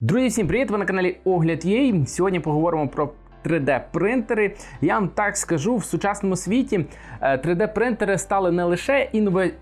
Друзі, всім привіт! Ви на каналі Огляд Єй. Сьогодні поговоримо про 3D-принтери. Я вам так скажу, в сучасному світі 3D-принтери стали не лише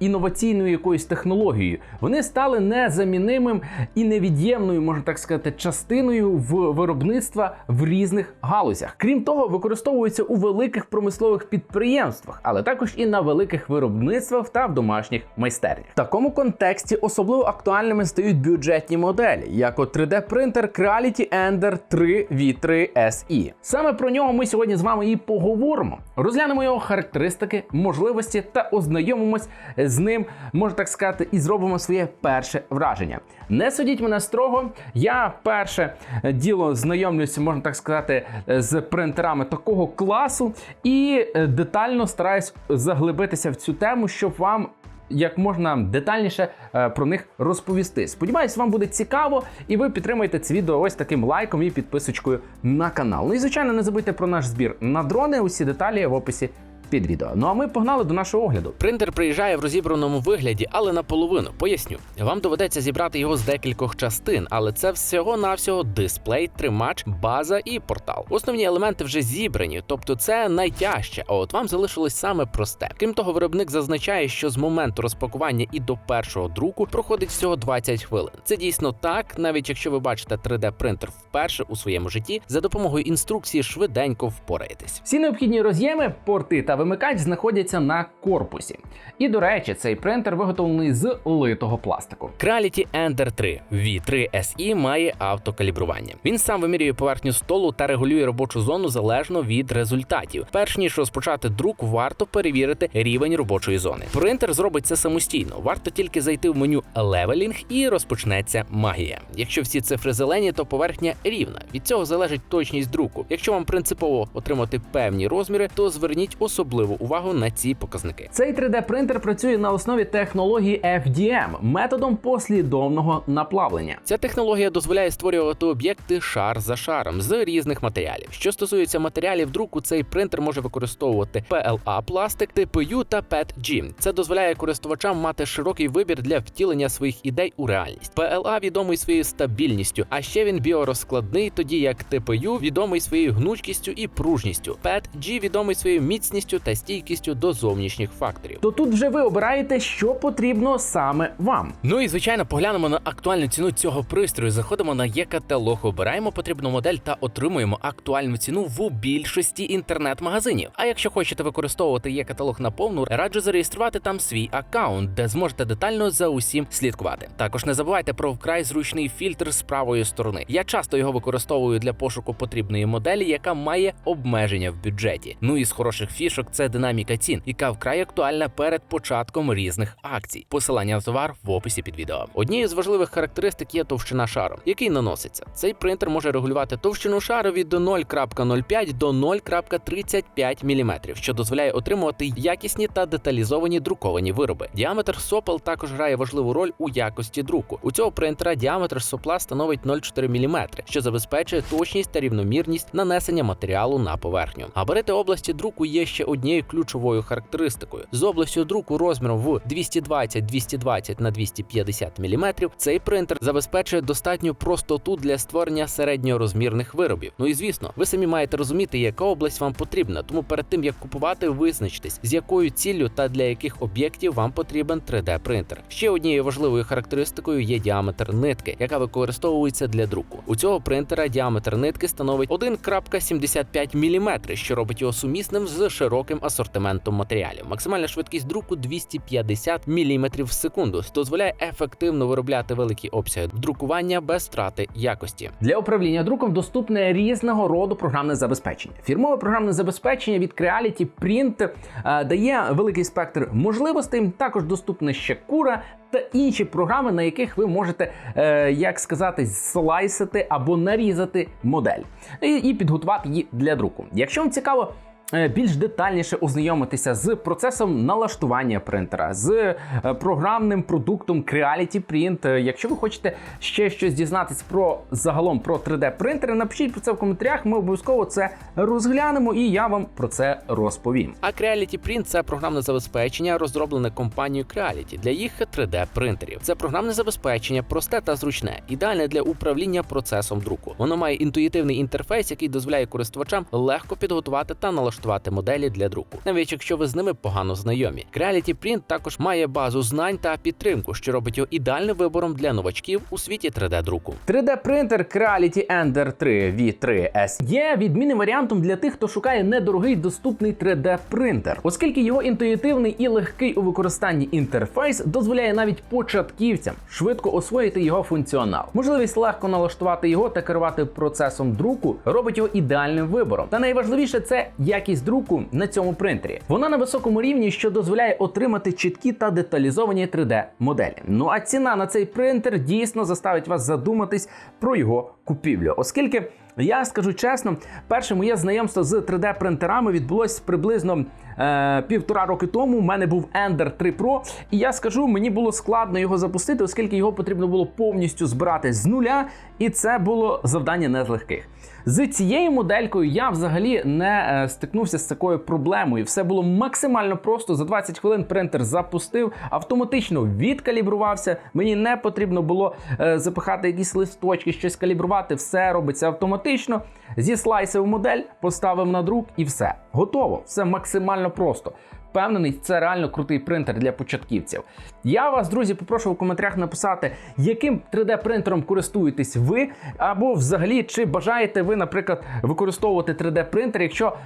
інноваційною якоюсь технологією, вони стали незамінимим і невід'ємною, можна так сказати, частиною в виробництва в різних галузях. Крім того, використовуються у великих промислових підприємствах, але також і на великих виробництвах та в домашніх майстернях. В такому контексті особливо актуальними стають бюджетні моделі, як от 3D-принтер Creality Ender 3 V3 SE. Саме про нього ми сьогодні з вами і поговоримо. Розглянемо його характеристики, можливості та ознайомимось з ним, можна так сказати, і зробимо своє перше враження. Не судіть мене строго. Я перше діло знайомлюся, можна так сказати, з принтерами такого класу і детально стараюсь заглибитися в цю тему, щоб вам як можна детальніше е, про них розповісти. Сподіваюсь, вам буде цікаво, і ви підтримаєте це відео ось таким лайком і підписочкою на канал. Ну і звичайно, не забудьте про наш збір на дрони. Усі деталі в описі. Під відео. Ну а ми погнали до нашого огляду. Принтер приїжджає в розібраному вигляді, але наполовину. Поясню, вам доведеться зібрати його з декількох частин, але це всього навсього дисплей, тримач, база і портал. Основні елементи вже зібрані, тобто це найтяжче. А от вам залишилось саме просте. Крім того, виробник зазначає, що з моменту розпакування і до першого друку проходить всього 20 хвилин. Це дійсно так, навіть якщо ви бачите 3D принтер вперше у своєму житті, за допомогою інструкції швиденько впораєтесь. Всі необхідні роз'єми, порти та вимикач знаходяться на корпусі. І до речі, цей принтер виготовлений з литого пластику. Creality Ender 3 V3 SE має автокалібрування. Він сам вимірює поверхню столу та регулює робочу зону залежно від результатів. Перш ніж розпочати друк, варто перевірити рівень робочої зони. Принтер зробить це самостійно. Варто тільки зайти в меню Leveling і розпочнеться магія. Якщо всі цифри зелені, то поверхня рівна. Від цього залежить точність друку. Якщо вам принципово отримати певні розміри, то зверніть особливу увагу на ці показники. Цей 3D-принтер працює на основі технології FDM методом послідовного наплавлення. Ця технологія дозволяє створювати об'єкти шар за шаром з різних матеріалів. Що стосується матеріалів друку, цей принтер може використовувати PLA пластик, TPU та PETG. Це дозволяє користувачам мати широкий вибір для втілення своїх ідей у реальність. PLA відомий своєю стабільністю, а ще він біорозкладний, тоді як TPU відомий своєю гнучкістю і пружністю. PETG відомий своєю міцністю та стійкістю до зовнішніх факторів. То тут вже ви обираєте, що потрібно саме вам. Ну і звичайно, поглянемо на актуальну ціну цього пристрою. Заходимо на є-каталог, обираємо потрібну модель та отримуємо актуальну ціну в більшості інтернет-магазинів. А якщо хочете використовувати є-каталог на повну, раджу зареєструвати там свій аккаунт, де зможете детально за усім слідкувати. Також не забувайте про вкрай зручний фільтр з правої сторони. Я часто його використовую для пошуку потрібної моделі, яка має обмеження в бюджеті. Ну і з хороших фішок це динаміка цін, яка вкрай актуальна перед початком різних акцій. Посилання на товар в описі під відео. Однією з важливих характеристик є товщина шару, який наноситься. Цей принтер може регулювати товщину шару від 0,05 до 0,35 мм, що дозволяє отримувати якісні та деталізовані друковані вироби. Діаметр сопел також грає важливу роль у якості друку. У цього принтера діаметр сопла становить 0,4 мм, що забезпечує точність та рівномірність нанесення матеріалу на поверхню. Габарити області друку є ще однією ключовою характеристикою. З областю друку розміром в 220-220 на 250 мм цей принтер забезпечує достатню простоту для створення середньорозмірних виробів. Ну і звісно, ви самі маєте розуміти, яка область вам потрібна. Тому перед тим як купувати, визначтесь, з якою ціллю та для яких об'єктів вам потрібен 3D принтер. Ще однією важливою характеристикою є діаметр нитки, яка використовується для друку. У цього принтера діаметр нитки становить 1,75 мм, що робить його сумісним з широким асортиментом матеріалів. Максимальна швидкість друку 250 мм в секунду, дозволяє ефективно виробляти великі обсяги друкування без втрати якості. Для управління друком доступне різного роду програмне забезпечення. Фірмове програмне забезпечення від Creality Print е, дає великий спектр можливостей. Також доступне ще Cura та інші програми, на яких ви можете, е, як сказати, слайсити або нарізати модель і, і підготувати її для друку. Якщо вам цікаво. Е, більш детальніше ознайомитися з процесом налаштування принтера, з е, програмним продуктом Creality Print. Е, Якщо ви хочете ще щось дізнатись про загалом про 3D принтери, напишіть про це в коментарях. Ми обов'язково це розглянемо, і я вам про це розповім. А Creality Print – це програмне забезпечення, розроблене компанією Creality для їх 3D принтерів. Це програмне забезпечення просте та зручне, ідеальне для управління процесом друку. Воно має інтуїтивний інтерфейс, який дозволяє користувачам легко підготувати та налаштувати моделі для друку, навіть якщо ви з ними погано знайомі. Creality Print також має базу знань та підтримку, що робить його ідеальним вибором для новачків у світі 3D друку. 3D принтер Creality Ender 3 V3S є відмінним варіантом для тих, хто шукає недорогий доступний 3D принтер, оскільки його інтуїтивний і легкий у використанні інтерфейс дозволяє навіть початківцям швидко освоїти його функціонал. Можливість легко налаштувати його та керувати процесом друку робить його ідеальним вибором. Та найважливіше це якість друку на цьому принтері. Вона на високому рівні, що дозволяє отримати чіткі та деталізовані 3D моделі. Ну а ціна на цей принтер дійсно заставить вас задуматись про його купівлю, оскільки. Я скажу чесно, перше моє знайомство з 3D принтерами відбулось приблизно е, півтора роки тому. У мене був Ender 3 Pro, і я скажу, мені було складно його запустити, оскільки його потрібно було повністю збирати з нуля, і це було завдання не з легких. З цією моделькою я взагалі не е, стикнувся з такою проблемою. Все було максимально просто. За 20 хвилин принтер запустив, автоматично відкалібрувався. Мені не потрібно було е, запихати якісь листочки, щось калібрувати. Все робиться автоматично. Зіслайсив модель, поставив на друк і все. Готово. Все максимально просто. Впевнений, це реально крутий принтер для початківців. Я вас, друзі, попрошу в коментарях написати, яким 3D принтером користуєтесь ви, або взагалі чи бажаєте ви, наприклад, використовувати 3D принтер. Якщо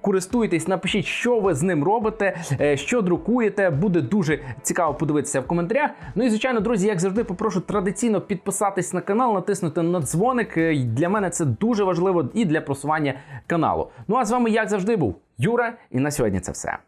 користуєтесь, напишіть, що ви з ним робите, е, що друкуєте. Буде дуже цікаво подивитися в коментарях. Ну і звичайно, друзі, як завжди, попрошу традиційно підписатись на канал, натиснути на дзвоник. Е, Для мене це дуже важливо і для просування каналу. Ну а з вами, як завжди, був Юра, і на сьогодні це все.